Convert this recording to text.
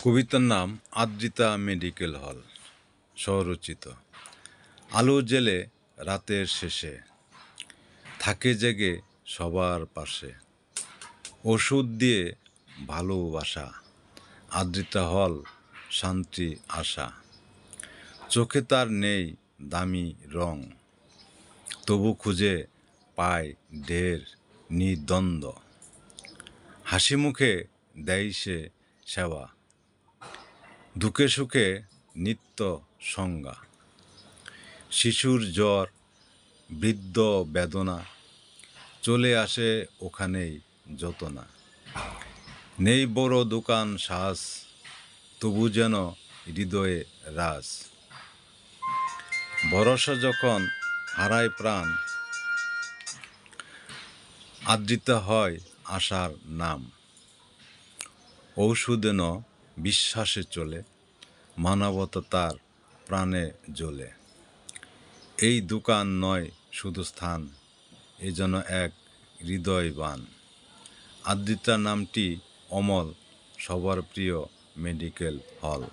কবিতার নাম Adrita medical hall, স্বরচিত। আলো জেলে রাতের শেষে, থাকে জেগে সবার পাশে। ওষুধ দিয়ে ভালোবাসা, আদ্রিতা হল শান্তি আশা। চোখে তার নেই দামি রং, তবু খুঁজে পায় ঢের নির্দ্বন্দ্ব। হাসি মুখে দেয় সে সেবা দুঃখে সুখে নিত্য সংজ্ঞা। শিশুর জ্বর, বৃদ্ধ বেদনা, চলে আসে ওখানেই যতনা। নেই বড় দোকান সাহস তবু যেন হৃদয়ে রাস ভরসা যখন হারায় প্রাণ, আদৃত হয় আশার নাম। ঔষধ ঔষধেন বিশ্বাসে চলে, মানবতা তার প্রাণে জ্বলে। এই দোকান নয় শুধু স্থান, এ যেন এক হৃদয়বান আদ্রিতা নামটি অমল, সবার প্রিয় মেডিকেল হল।